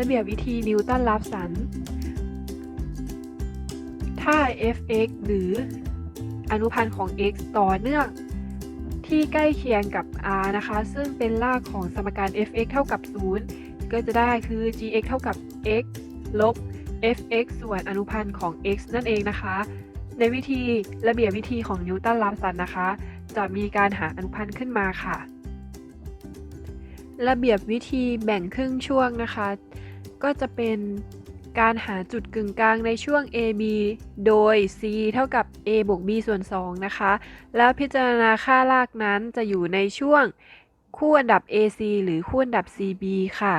ระเบียบวิธีนิวตันรับสันถ้า f(x) หรืออนุพันธ์ของ x ต่อเนื่องที่ใกล้เคียงกับ r นะคะ ซึ่งเป็นรากของสมการ f(x) เท่ากับ 0 ก็จะได้คือ gx เท่ากับ x ลบ f(x) ส่วนอนุพันธ์ของ x นั่นเองนะคะ ในวิธีระเบียบวิธีของนิวตันรับสันนะคะ จะมีการหาอนุพันธ์ขึ้นมาค่ะ ระเบียบวิธีแบ่งครึ่งช่วงนะคะ ก็จะเป็นการหาจุดกึ่งกลางในช่วง AB โดย c เท่ากับ a บวก b ส่วน 2 นะคะ แล้วพิจารณาค่ารากนั้นจะอยู่ในช่วงคู่อันดับ AC หรือคู่อันดับ CB ค่ะ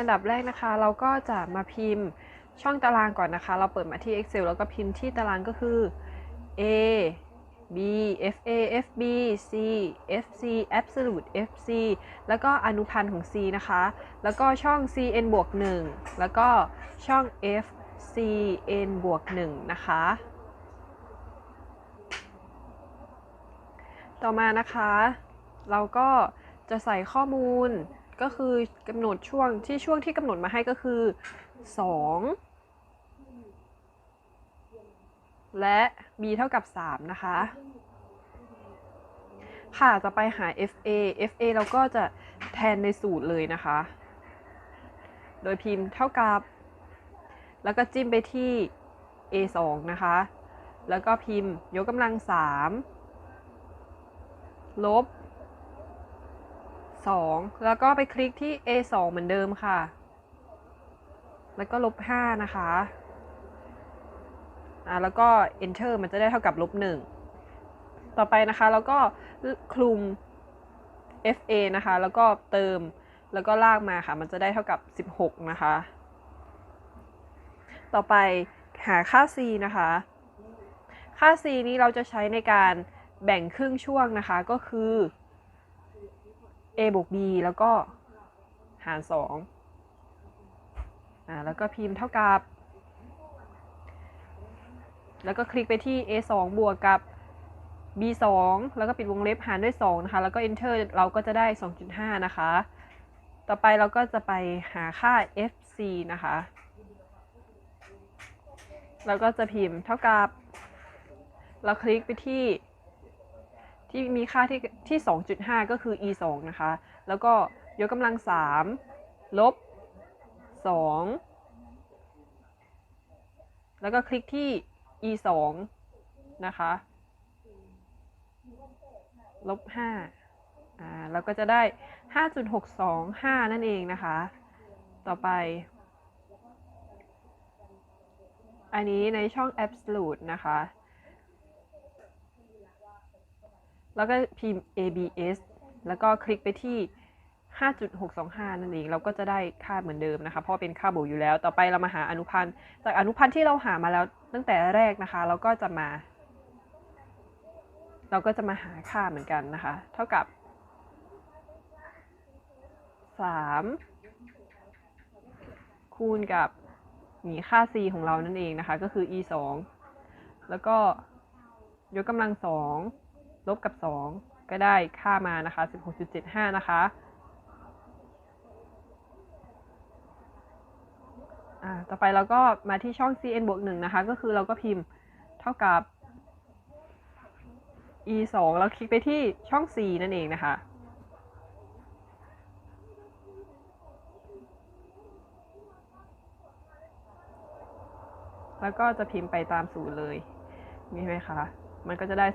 อันดับแรกนะคะ เราก็จะมาพิมพ์ช่องตารางก่อนนะคะ เราเปิดมาที่ Excel แล้วก็พิมพ์ที่ตารางก็คือ A B FA FB C FC absolute FC แล้วก็อนุพันธ์ของ C นะคะ แล้วก็ช่อง CN บวก1แล้วก็ช่อง F CN บวก1นะคะ ต่อมานะคะ เราก็จะใส่ข้อมูลก็คือกำหนดช่วงที่ช่วงที่กำหนดมาให้ก็คือ 2 และ b เท่ากับ 3 นะคะ ค่ะจะไปหา fa fa เราก็จะแทนในสูตรเลยนะคะ โดยพิมพ์เท่ากับ แล้วก็จิ้มไปที่ a 2นะคะ แล้วก็พิมพ์ยกกำลัง 3 ลบ 2 แล้วก็ไปคลิกที่ a 2เหมือนเดิมค่ะ แล้วก็ลบ 5 นะคะ อ่าแล้วก็ enter มันจะได้เท่ากับลบ1ต่อไปนะคะแล้วก็คลุม fa นะคะ แล้วก็เติมแล้วก็ลากมาค่ะ มันจะได้เท่ากับ 16 นะคะ ต่อไปหาค่า c นะคะ ค่า c นี้เราจะใช้ในการแบ่งครึ่งช่วงนะคะ ก็คือ a บวก b แล้วก็หาร2อ่าแล้วก็พิมพ์เท่ากับ แล้วก็คลิกไปที่ a 2บวกกับ b 2แล้วก็ปิดวงเล็บหารด้วย2นะคะ แล้วก็ enter เราก็จะได้ 2.5 นะคะ ต่อไปเราก็จะไปหาค่า fc นะคะ แล้วก็จะพิมพ์เท่ากับ เราคลิกไปที่ที่มีค่าที่ที่ 2.5 ก็คือ e 2นะคะ แล้วก็ยกกำลัง 3 ลบ 2 แล้วก็คลิกที่ e 2นะคะลบ5อ่าเราก็จะได้5.625นั่นเองนะคะ ต่อไป อันนี้ในช่อง absolute นะคะ แล้วก็พิมพ์ abs แล้วก็คลิกไปที่ 5.625 นั่นเอง เราก็จะได้ค่าเหมือนเดิมนะคะ เพราะเป็นค่าบวกอยู่แล้ว ต่อไปเรามาหาอนุพันธ์ จากอนุพันธ์ที่เราหามาแล้วตั้งแต่แรกนะคะ เราก็จะมา เราก็จะมาหาค่าเหมือนกันนะคะ เท่ากับ 3 คูณกับนี่ค่า c ของเรานั่นเองนะคะ ก็คือ e 2แล้วก็ยกกำลัง 2 ลบกับ 2 ก็ได้ค่ามานะคะ 16.75 นะคะอ่า ต่อไปเราก็มาที่ช่อง cn บวก1นะคะ ก็คือเราก็พิมพ์เท่ากับ e 2แล้วคลิกไปที่ช่อง c นั่นเองนะคะ แล้วก็จะพิมพ์ไปตามสูตรเลยนี่ไหมคะ มันก็จะได้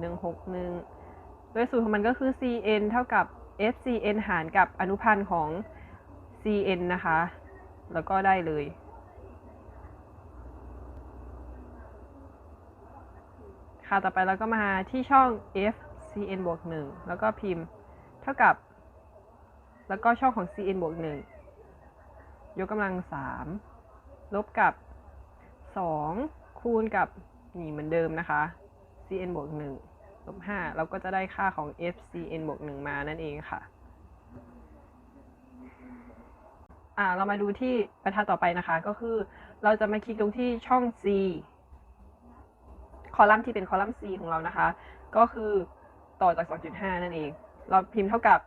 2.161 โดยสูตรของมันก็คือ cn เท่ากับ fcn หารกับอนุพันธ์ของ cn นะคะ แล้วก็ได้เลย ค่ะ ต่อไปเราก็มาที่ช่อง f cn บวก1แล้วก็พิมพ์เท่ากับ แล้วก็ช่องของ cn บวก1ยกกำลัง 3 ลบกับ 2 คูณกับนี่เหมือนเดิมนะคะ cn บวก1ลบ5เราก็จะได้ค่าของ f cn บวก1มานั่นเองค่ะ อ่าเรามาดูที่บรรทัดต่อไปนะคะ ก็คือเราจะมาคลิกตรงที่ช่อง C คอลัมน์ที่เป็นคอลัมน์ C ของเรานะคะ ก็คือต่อจาก 2.5 นั่นเอง เราพิมพ์เท่ากับ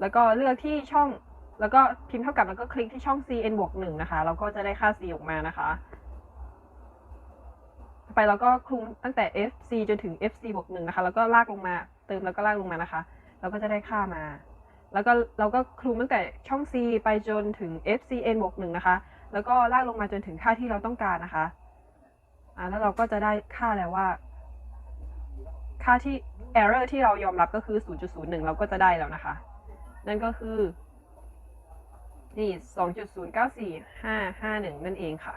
แล้วก็เลือกที่ช่อง แล้วก็พิมพ์เท่ากับแล้วก็คลิกที่ช่อง cn บวกหนึ่งนะคะ เราก็จะได้ค่า c ออกมานะคะ ไปเราก็คลุมตั้งแต่ fc จนถึง fc บวกหนึ่งนะคะ แล้วก็ลากลงมา เติมแล้วก็ลากลงมานะคะ เราก็จะได้ค่ามา แล้วก็เราก็คลุมตั้งแต่ช่อง c ไปจนถึง fcn บวกหนึ่งนะคะ แล้วก็ลากลงมาจนถึงค่าที่เราต้องการนะคะอ่าแล้วเราก็จะได้ค่าแล้วว่า ค่าที่ error ที่เรายอมรับก็คือ 0.01 เราก็จะได้แล้วนะคะ นั่นก็คือ นี่ 2.094551 นั่นเองค่ะ